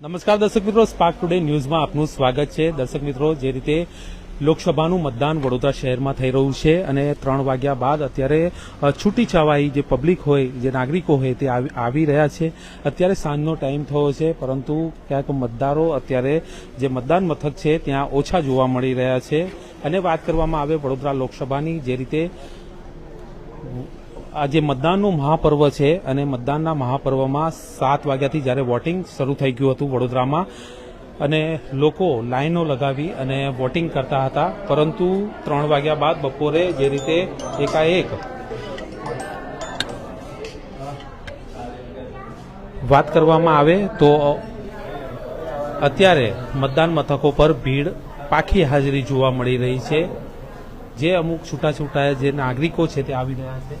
નમસ્કાર દર્શક મિત્રો સ્પાર્ક ટુડે ન્યૂઝમાં આપનું સ્વાગત છે. દર્શક મિત્રો, જે રીતે લોકસભાનું મતદાન વડોદરા શહેરમાં થઈ રહ્યું છે અને ત્રણ વાગ્યા બાદ અત્યારે છૂટી છવાઈ જે પબ્લિક હોય, જે નાગરિકો હોય તે આવી રહ્યા છે. અત્યારે સાંજનો ટાઈમ થયો છે, પરંતુ ક્યાંક મતદારો અત્યારે જે મતદાન મથક છે ત્યાં ઓછા જોવા મળી રહ્યા છે. અને વાત કરવામાં આવે વડોદરા લોકસભાની, જે રીતે આ જે મતદાનનું મહાપર્વ છે અને મતદાનના મહાપર્વમાં સાત વાગ્યાથી જ્યારે વોટિંગ શરૂ થઈ ગયું હતું વડોદરામાં અને લોકો લાઈનો લગાવી અને વોટિંગ કરતા હતા, પરંતુ ત્રણ વાગ્યા બાદ બપોરે જે રીતે એકાએક વાત કરવામાં આવે તો અત્યારે મતદાન મથકો પર ભીડ પાખી હાજરી જોવા મળી રહી છે. જે અમુક છૂટા છૂટા જે નાગરિકો છે તે આવી રહ્યા છે.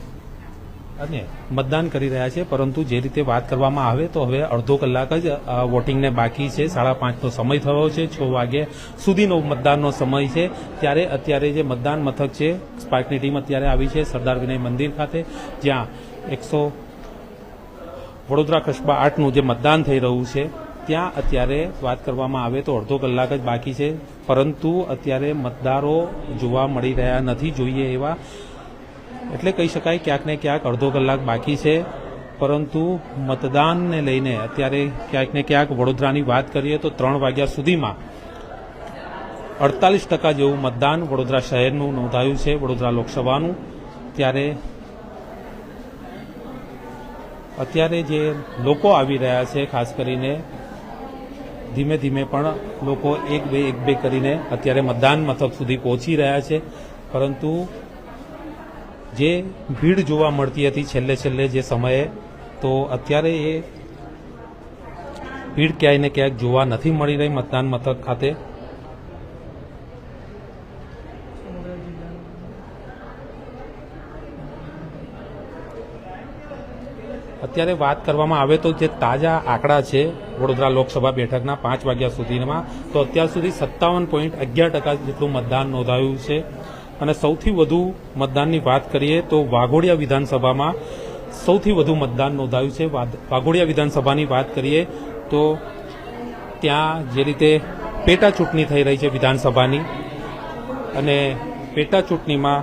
અને મતદાન કરી રહ્યા છે. પરંતુ જે રીતે વાત કરવામાં આવે તો હવે અડધો કલાક જ વોટિંગને બાકી છે. સાડા પાંચનો સમય થયો છે. છ વાગે સુધીનો મતદાનનો સમય છે. ત્યારે અત્યારે જે મતદાન મથક છે, સ્પાર્કની ટીમ અત્યારે આવી છે સરદાર વિનય મંદિર ખાતે, જ્યાં એકસો વડોદરા કસ્બા આઠનું જે મતદાન થઈ રહ્યું છે, ત્યાં અત્યારે વાત કરવામાં આવે તો અડધો કલાક જ બાકી છે. પરંતુ અત્યારે મતદારો જોવા મળી રહ્યા નથી. જોઈએ એવા એટલે કહી શકાય ક્યાંક ને ક્યાંક અડધો કલાક બાકી છે, પરંતુ મતદાનને લઈને અત્યારે ક્યાંક ને ક્યાંક વડોદરાની વાત કરીએ તો ત્રણ વાગ્યા સુધીમાં અડતાલીસ ટકા જેવું મતદાન વડોદરા શહેરનું નોંધાયું છે, વડોદરા લોકસભાનું. ત્યારે અત્યારે જે લોકો આવી રહ્યા છે, ખાસ કરીને ધીમે ધીમે પણ લોકો એક બે એક બે કરીને અત્યારે મતદાન મથક સુધી પહોંચી રહ્યા છે, પરંતુ જે ભીડ જોવા મળતી હતી છેલ્લે છેલ્લે જે સમયે, તો અત્યારે એ ભીડ ક્યાંય ને ક્યાંક જોવા નથી મળી રહી મતદાન મથક ખાતે. અત્યારે વાત કરવામાં આવે તો જે તાજા આંકડા છે વડોદરા લોકસભા બેઠકના પાંચ વાગ્યા સુધીમાં, તો અત્યાર સુધી સત્તાવન પોઈન્ટ અગિયાર ટકા જેટલું મતદાન નોંધાયું છે. અને સૌથી વધુ મતદાનની વાત કરીએ તો વાઘોડિયા વિધાનસભામાં સૌથી વધુ મતદાન નોંધાયું છે. વાઘોડિયા વિધાનસભાની વાત કરીએ તો ત્યાં જે રીતે પેટા ચૂંટણી થઈ રહી છે વિધાનસભાની અને પેટા ચૂંટણીમાં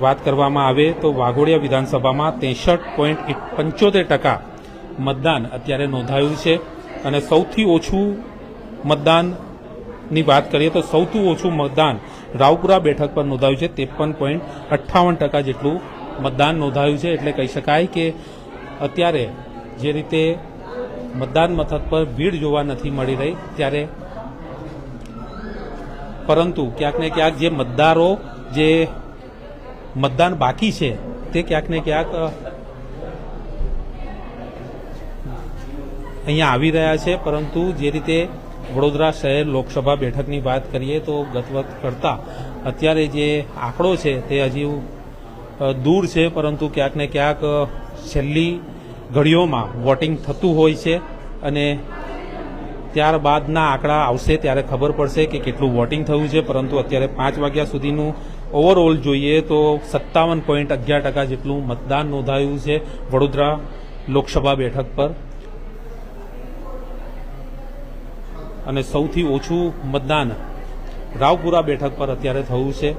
વાત કરવામાં આવે તો વાઘોડિયા વિધાનસભામાં ત્રેસઠ પોઈન્ટ પંચોતેર ટકા મતદાન અત્યારે નોંધાયું છે અને સૌથી ઓછું મતદાનની વાત કરીએ તો સૌથી ઓછું મતદાન રાવપુરા બેઠક પર નોંધાયું છે, ત્રેપન પોઈન્ટ અઠ્ઠાવન ટકા જેટલું મતદાન નોંધાયું છે, એટલે કહી શકાય કે અત્યારે જે રીતે મતદાન મથક પર ભીડ જોવા નથી મળી રહી ત્યારે પરંતુ ક્યાંક ને ક્યાંક જે મતદારો જે મતદાન બાકી છે, તે ક્યાંક ને ક્યાંક અહીંયા આવી રહ્યા છે, પરંતુ જે રીતે વડોદરા શહેર લોકસભા બેઠકની વાત કરીએ તો ગતવત કરતાં અત્યારે જે આંકડો છે તે હજી દૂર છે, પરંતુ ક્યાંક ને ક્યાંક છેલ્લી ઘડીઓમાં વોટિંગ થતું હોય છે અને ત્યારબાદના આંકડા આવશે ત્યારે ખબર પડશે કે કેટલું વોટિંગ થયું છે, પરંતુ અત્યારે પાંચ વાગ્યા સુધીનું ઓવરઓલ જોઈએ તો સત્તાવન પોઈન્ટ અગિયાર ટકા જેટલું મતદાન નોંધાયું છે વડોદરા લોકસભા બેઠક પર. અને સૌથી ઓછું મતદાન રાવપુરા બેઠક પર અત્યારે થયું છે.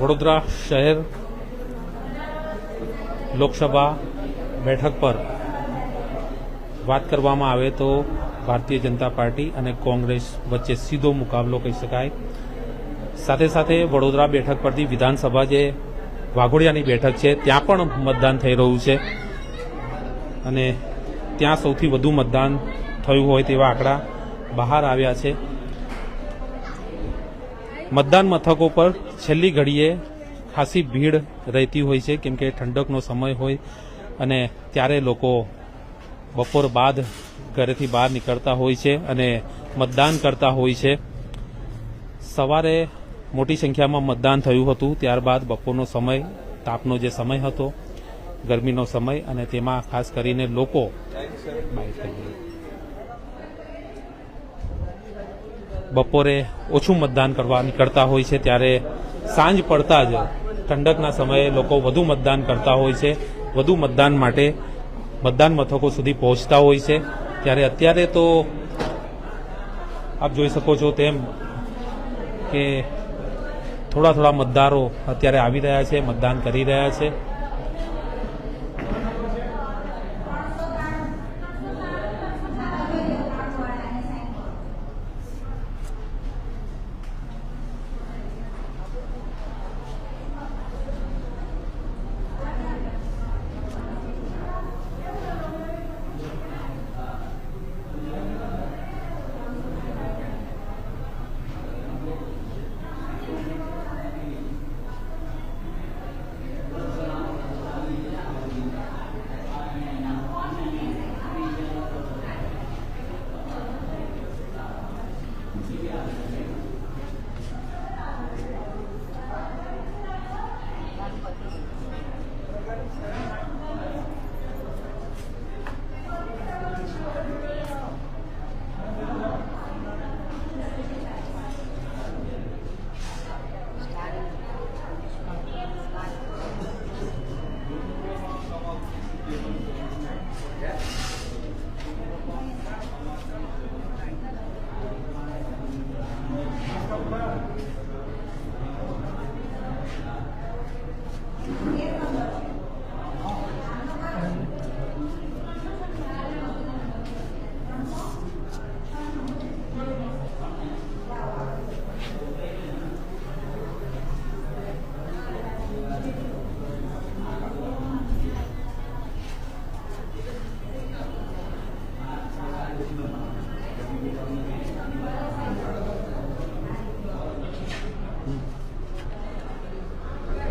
વડોદરા શહેર લોકસભા બેઠક પર વાત કરવામાં આવે તો ભારતીય જનતા પાર્ટી અને કોંગ્રેસ વચ્ચે સીધો મુકાબલો કહી શકાય. સાથે સાથે વડોદરા બેઠક પરથી વિધાનસભા જે વાઘોડિયાની બેઠક છે, ત્યાં પણ મતદાન થઈ રહ્યું છે. અને ત્યાં સૌથી વધુ મતદાન થયું હોય તેવા આંકડા બહાર આવ્યા છે. મતદાન મથકો પર છેલ્લી ઘડીએ ખાસી ભીડ રહેતી હોય છે, કેમ કે ઠંડકનો સમય હોય અને ત્યારે લોકો બપોર બાદ ઘરેથી બહાર નીકળતા હોય છે અને મતદાન કરતા હોય છે. સવારે મોટી સંખ્યામાં મતદાન થયું હતું, ત્યારબાદ બપોરનો સમય, તાપનો જે સમય હતો, ગરમીનો સમય અને તેમાં ખાસ કરીને લોકો બપોરે ઓછું મતદાન કરવા નીકળતા હોય છે, ત્યારે સાંજ પડતા જ ઠંડકના સમયે લોકો વધુ મતદાન કરતા હોય છે, વધુ મતદાન માટે મતદાન મથકો સુધી પહોંચતા હોય છે. ત્યારે અત્યારે તો આપ જોઈ શકો છો તેમ કે થોડા થોડા મતદારો અત્યારે આવી રહ્યા છે, મતદાન કરી રહ્યા છે. Yeah.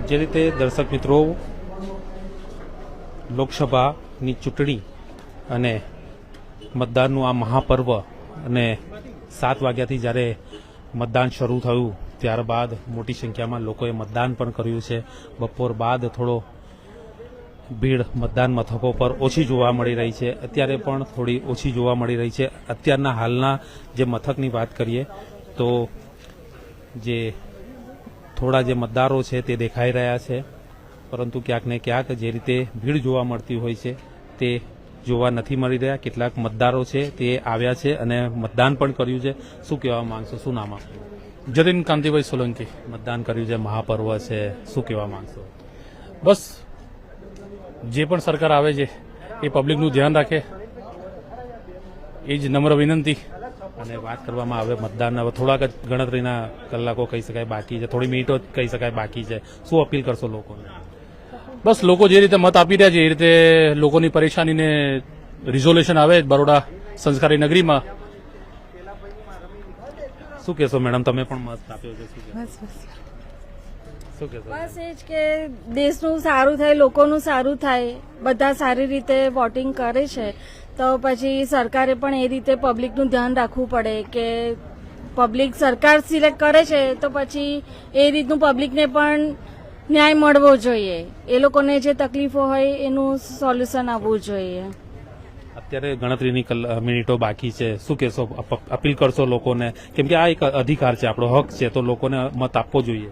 જે રીતે દર્શક મિત્રો લોકસભાની ચૂંટણી અને મતદાનનું આ મહાપર્વ અને સાત વાગ્યાથી જ્યારે મતદાન શરૂ થયું, ત્યારબાદ મોટી સંખ્યામાં લોકોએ મતદાન પણ કર્યું છે. બપોર બાદ થોડો ભીડ મતદાન મથકો પર ઓછી જોવા મળી રહી છે. અત્યારે પણ થોડી ઓછી જોવા મળી રહી છે. અત્યારના હાલના જે મથકની વાત કરીએ, તો જે થોડા જે મતદારો છે તે દેખાઈ રહ્યા છે. પરંતુ ક્યાંક ને ક્યાંક જે રીતે ભીડ જોવા મળતી હોય છે તે જોવા નથી મળી રહ્યા. કેટલાક મતદારો છે તે આવ્યા છે અને મતદાન પણ કર્યું છે. શું કહેવા માંગશો? શું નામ આપનું? જતીન કાંતિભાઈ સોલંકી. મતદાન કર્યું છે મહાપર્વ છે. શું કહેવા માંગશો? બસ જે પણ સરકાર આવે છે એ પબ્લિકનું ધ્યાન રાખે. એ જ નમ્ર વિનંતી. અને વાત કરવામાં આવે મતદાન હવે થોડાક જ ગણતરીના કલાકો કહી શકાય બાકી છે થોડી મિનિટો જ કહી શકાય બાકી છે. શું અપીલ કરશો લોકોને? બસ લોકો જે રીતે મત આપી રહ્યા છે એ રીતે લોકોની પરેશાનીને રિઝોલ્યુશન આવે બરોડા સંસ્કારી નગરીમાં. શું કહેશો મેડમ તમે પણ મત આપ્યો છે બસ એ જ કે દેશનું સારું થાય લોકોનું સારું થાય બધા સારી રીતે વોટિંગ કરે છે. તો પછી સરકારે પણ એ રીતે પબ્લિકનું ધ્યાન રાખવું પડે કે પબ્લિક સરકાર સિલેક્ટ કરે છે તો પછી એ રીતનું પબ્લિકને પણ ન્યાય મળવો જોઈએ. એ લોકોને જે તકલીફો હોય એનું સોલ્યુશન આવવું જોઈએ. અત્યારે ગણતરીની મિનિટો બાકી છે. શું કહેશો? અપ- અપીલ કરશો લોકોને? કેમ કે આ એક અધિકાર છે આપણો હક છે તો લોકોને મત આપવો જોઈએ.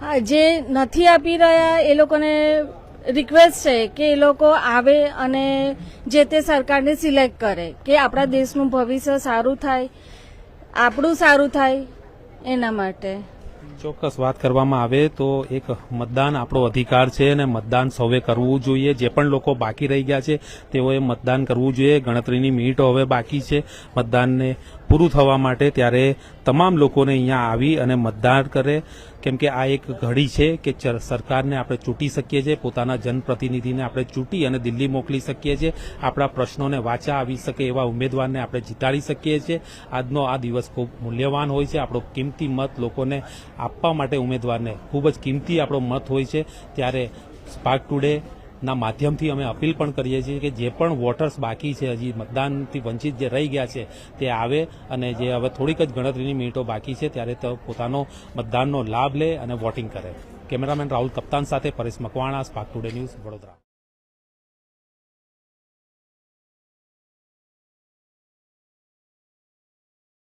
હા જે નથી આપી રહ્યા એ લોકોને રિક્વેસ્ટ છે કે એ લોકો આવે અને જે તે સરકારને સિલેક્ટ કરે કે આપણા દેશનું ભવિષ્ય સારું થાય, આપણું સારું થાય એના માટે. ચોક્કસ વાત કરવામાં આવે તો એક મતદાન આપણો અધિકાર છે અને મતદાન સૌએ કરવું જોઈએ. જે પણ લોકો બાકી રહી ગયા છે, તેઓએ મતદાન કરવું જોઈએ. ગણતરીની મિનિટો હવે બાકી છે. મતદાનને પૂરું થવા માટે ત્યારે તમામ લોકોને અહીંયા આવી અને મતદાન કરે. કેમ કે આ એક ઘડી છે કે સરકારને આપણે ચૂંટી શકીએ છીએ, પોતાના જનપ્રતિનિધિને આપણે ચૂંટી અને દિલ્હી મોકલી શકીએ છીએ. આપણા પ્રશ્નોને વાચા આવી શકે એવા ઉમેદવારને આપણે જીતાડી શકીએ છીએ. આજનો આ દિવસ ખૂબ મૂલ્યવાન હોય છે. આપણો કિંમતી મત લોકોને આપવા માટે ઉમેદવારને ખૂબ જ કિંમતી આપણો મત હોય છે. ત્યારે સ્પાર્ક ટુડે ના માધ્યમથી અમે અપીલ પણ કરીએ છીએ કે જે પણ વોટર્સ બાકી છે, હજી મતદાનથી વંચિત જે રહી ગયા છે, તે આવે અને જે હવે થોડીક જ ગણતરીની મિનિટો બાકી છે, ત્યારે તે પોતાનો મતદાનનો લાભ લે અને વોટિંગ કરે. કેમેરામેન રાહુલ કપ્તાન સાથે Paresh Makwana, Spark Today News Vadodara.